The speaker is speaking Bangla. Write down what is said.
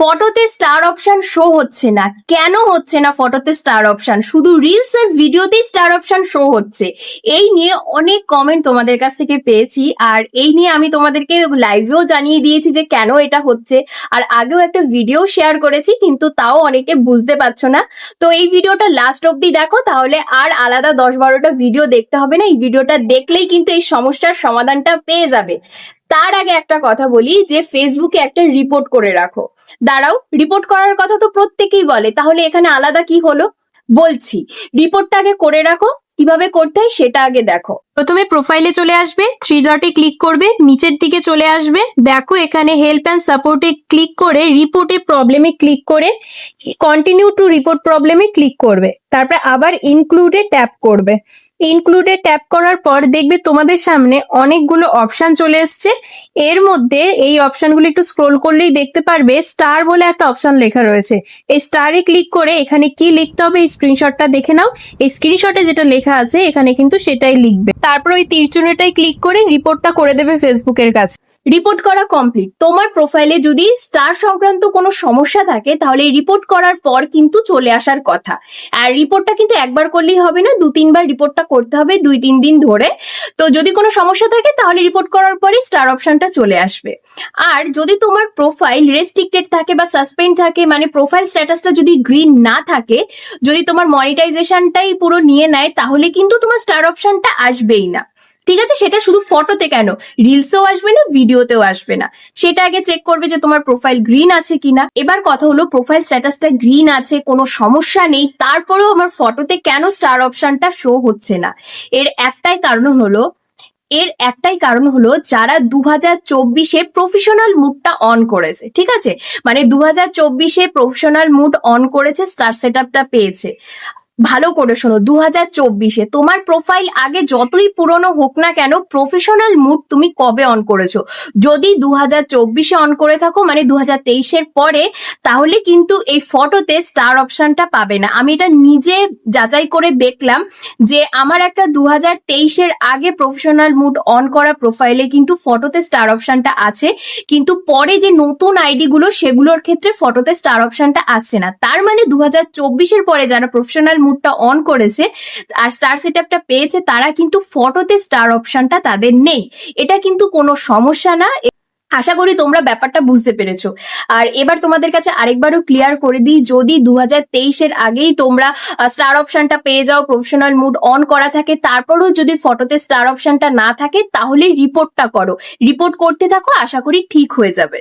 ফটোতে স্টার অপশন শো হচ্ছে না। কেন হচ্ছে না ফটোতে স্টার অপশন শুধু রিলস আর ভিডিওতেই স্টার অপশন শো হচ্ছে। এই নিয়ে অনেক কমেন্ট তোমাদের কাছ থেকে পেয়েছি। আর এই নিয়ে আমি তোমাদেরকে লাইভেও জানিয়ে দিয়েছি যে কেন এটা হচ্ছে। আর আগেও একটা ভিডিও শেয়ার করেছি, কিন্তু তাও অনেকে বুঝতে পারছ না। তো এই ভিডিওটা লাস্ট অব্দি দেখো, তাহলে আর আলাদা দশ বারোটা ভিডিও দেখতে হবে না। এই ভিডিওটা দেখলেই কিন্তু এই সমস্যার সমাধানটা পেয়ে যাবে। তার আগে একটা কথা বলি যে ফেসবুকে একটা রিপোর্ট করে রাখো। দাঁড়াও রিপোর্ট করার কথা তো প্রত্যেকেই বলে, তাহলে এখানে আলাদা কি হলো? বলছি রিপোর্টটা আগে করে রাখো, কীভাবে করতে হয় সেটা আগে দেখো। প্রথমে প্রোফাইলে চলে আসবে থ্রি ডটে ক্লিক করবে, নিচের দিকে চলে আসবে। দেখো, এখানে হেল্প অ্যান্ড সাপোর্টে ক্লিক করে রিপোর্টে প্রবলেমে ক্লিক করে কন্টিনিউ টু রিপোর্ট প্রবলেমে ক্লিক করবে। তারপরে আবার ইনক্লুডে ট্যাপ করবে। ইনক্লুডে ট্যাপ করার পর দেখবে তোমাদের সামনে অনেকগুলো অপশন চলে এসছে। এর মধ্যে এই অপশনগুলো একটু স্ক্রোল করলেই দেখতে পারবে স্টার বলে একটা অপশন লেখা রয়েছে। এই স্টারে ক্লিক করে এখানে কি লিখতে হবে, এই স্ক্রিনশটটা দেখে নাও। এই স্ক্রিনশটে যেটা লেখা আছে, এখানে কিন্তু সেটাই লিখবে। তারপর ওই তীরচুনেটাই ক্লিক করে রিপোর্টটা করে দেবে ফেসবুকের কাছে। রিপোর্ট করা কমপ্লিট তোমার প্রোফাইলে যদি স্টার সংক্রান্ত কোনো সমস্যা থাকে, তাহলে রিপোর্ট করার পর কিন্তু চলে আসার কথা। আর রিপোর্টটা কিন্তু একবার করলেই হবে না দু তিনবার রিপোর্টটা করতে হবে দুই তিন দিন ধরে। তো যদি কোনো সমস্যা থাকে, তাহলে রিপোর্ট করার পরে স্টার অপশনটা চলে আসবে। আর যদি তোমার প্রোফাইল রেস্ট্রিক্টেড থাকে বা সাসপেন্ড থাকে মানে প্রোফাইল স্ট্যাটাসটা যদি গ্রিন না থাকে, যদি তোমার মনিটাইজেশনটাই পুরো নিয়ে নেয়, তাহলে কিন্তু তোমার স্টার অপশনটা আসবেই না। ঠিক আছে? সেটা শুধু ফটোতে কেন? রিলসেও আসবে না ভিডিওতেও আসবে না। সেটা আগে চেক করবে যে তোমার প্রোফাইল গ্রিন আছে কিনা। এবার কথা হলো প্রোফাইল স্ট্যাটাসটা গ্রিন আছে, কোনো সমস্যা নেই, তারপরেও আমার ফটোতে কেন স্টার অপশনটা শো হচ্ছে না? এর একটাই কারণ হলো, এর একটাই কারণ হলো, যারা দু হাজার চব্বিশে প্রফেশনাল মুডটা অন করেছে, ঠিক আছে? মানে দু হাজার চব্বিশে প্রফেশনাল মুড অন করেছে স্টার সেট পেয়েছে। ভালো করে শোনো দু হাজার চব্বিশে তোমার প্রোফাইল আগে যতই পুরনো হোক না কেন প্রফেশনাল মুড তুমি কবে অন করেছ? যদি দু হাজার চব্বিশে অন করে থাকো মানে দু হাজার তেইশের পরে, তাহলে কিন্তু এই ফটোতে স্টার অপশনটা পাবে না। আমি এটা নিজে যাচাই করে দেখলাম যে আমার একটা দু হাজার তেইশের আগে প্রফেশনাল মুড অন করা প্রোফাইলে কিন্তু ফটোতে স্টার অপশনটা আছে, কিন্তু পরে যে নতুন আইডি গুলো, সেগুলোর ক্ষেত্রে ফটোতে স্টার অপশনটা আসছে না। তার মানে দু হাজার চব্বিশের পরে যারা প্রফেশনাল মুডটা অন করেছে আর স্টার সেটআপটা পেয়েছে, তারা কিন্তু ফটোতে স্টার অপশনটা তাদের নেই। এটা কিন্তু কোনো সমস্যা না। আশা করি তোমরা ব্যাপারটা বুঝতে পেরেছ। আর এবার তোমাদের কাছে আরেকবারও ক্লিয়ার করে দিই, যদি দু হাজার তেইশের আগেই তোমরা স্টার অপশনটা পেয়ে যাও প্রফেশনাল মুড অন করা থাকে, তারপরেও যদি ফটোতে স্টার অপশনটা না থাকে, তাহলে রিপোর্টটা করো। রিপোর্ট করতে থাকো, আশা করি ঠিক হয়ে যাবে।